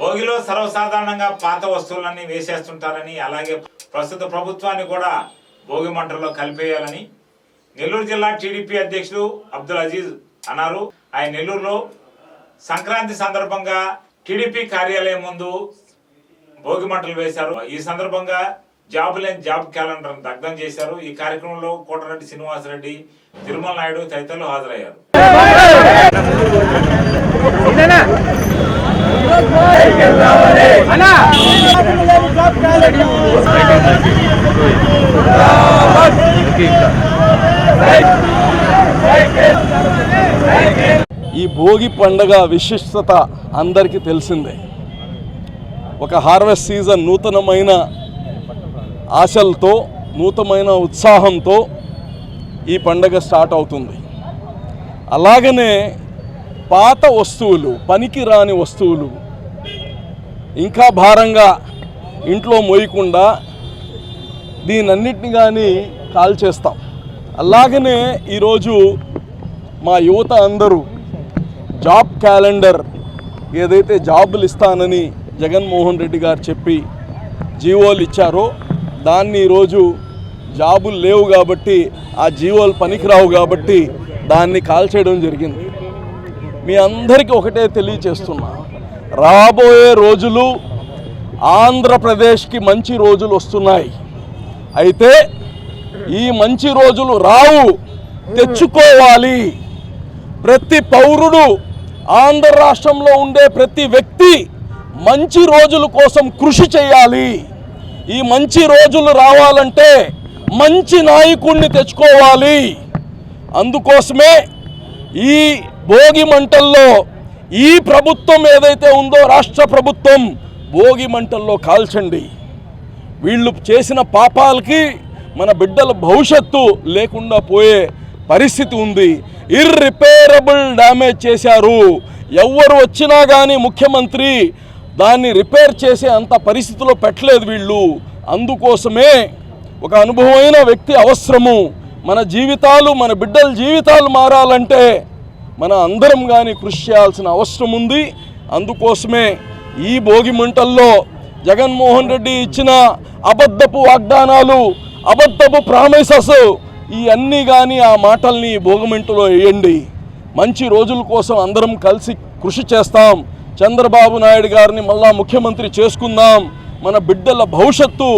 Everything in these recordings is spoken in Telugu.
భోగిలో సర్వసాధారణంగా పాత వస్తువులన్నీ వేసేస్తుంటారని అలాగే ప్రస్తుత ప్రభుత్వాన్ని కూడా భోగి మంటల్లో కలిపేయాలని నెల్లూరు జిల్లా టీడీపీ అధ్యక్షుడు అబ్దుల్ అజీజ్ అన్నారు. ఆయన నెల్లూరులో సంక్రాంతి సందర్భంగా టీడీపీ కార్యాలయం ముందు భోగి మంటలు వేశారు. ఈ సందర్భంగా జాబ్ లేని జాబ్ క్యాలెండర్ దగ్ధం చేశారు. ఈ కార్యక్రమంలో కోటరెడ్డి శ్రీనివాసరెడ్డి తిరుమల నాయుడు తదితరులు హాజరయ్యారు. ఈ భోగి పండగ విశిష్టత అందరికీ తెలిసిందే. ఒక హార్వెస్ట్ సీజన్ నూతనమైన ఆశలతో నూతనమైన ఉత్సాహంతో ఈ పండగ స్టార్ట్ అవుతుంది. అలాగనే పాత వస్తువులు పనికి రాని వస్తువులు ఇంకా భారంగా ఇంట్లో మోయకుండా దీనన్నిటిని కానీ కాల్ చేస్తాం. అలాగనే ఈరోజు మా యువత అందరూ జాబ్ క్యాలెండర్ ఏదైతే జాబులు ఇస్తానని జగన్మోహన్ రెడ్డి గారు చెప్పి జీవోలు ఇచ్చారో దాన్ని ఈరోజు జాబులు లేవు కాబట్టి ఆ జీవోలు పనికిరావు కాబట్టి దాన్ని కాల్చేయడం జరిగింది. మీ అందరికీ ఒకటే తెలియచేస్తున్నా. రాబోయే రోజులు ఆంధ్రప్రదేశ్కి మంచి రోజులు వస్తున్నాయి. అయితే ఈ మంచి రోజులు రావు తెచ్చుకోవాలి. ప్రతి పౌరుడు ఆంధ్ర రాష్ట్రంలో ఉండే ప్రతి వ్యక్తి మంచి రోజుల కోసం కృషి చేయాలి. ఈ మంచి రోజులు రావాలంటే మంచి నాయకుడిని తెచ్చుకోవాలి. అందుకోసమే ఈ భోగి మంటల్లో ఈ ప్రభుత్వం ఏదైతే ఉందో రాష్ట్ర ప్రభుత్వం భోగి మంటల్లో కాల్చండి. వీళ్ళు చేసిన పాపాలకి మన బిడ్డల భవిష్యత్తు లేకుండా పోయే పరిస్థితి ఉంది. ఇర్రిపేరబుల్ డ్యామేజ్ చేశారు. ఎవరు వచ్చినా కానీ ముఖ్యమంత్రి దాన్ని రిపేర్ చేసే అంత పరిస్థితిలో పెట్టలేదు వీళ్ళు. అందుకోసమే ఒక అనుభవమైన వ్యక్తి అవసరము. మన జీవితాలు మన బిడ్డల జీవితాలు మారాలంటే మన అందరం కానీ కృషి చేయాల్సిన అవసరం ఉంది. అందుకోసమే ఈ భోగి మంటల్లో జగన్మోహన్ రెడ్డి ఇచ్చిన అబద్ధపు వాగ్దానాలు అబద్ధపు ప్రామిసెస్ ఈ అన్నీ కానీ ఆ మాటల్ని ఈ భోగిమంటలో వేయండి. మంచి రోజుల కోసం అందరం కలిసి కృషి చేస్తాం. చంద్రబాబు నాయుడు గారిని మళ్ళా ముఖ్యమంత్రి చేసుకుందాం. మన బిడ్డల భవిష్యత్తు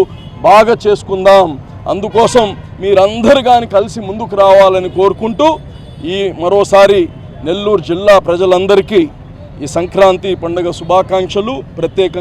బాగా చేసుకుందాం. అందుకోసం మీరందరు కానీ కలిసి ముందుకు రావాలని కోరుకుంటూ ఈ మరోసారి నెల్లూరు జిల్లా ప్రజలందరికీ ఈ సంక్రాంతి పండుగ శుభాకాంక్షలు. ప్రత్యేకంగా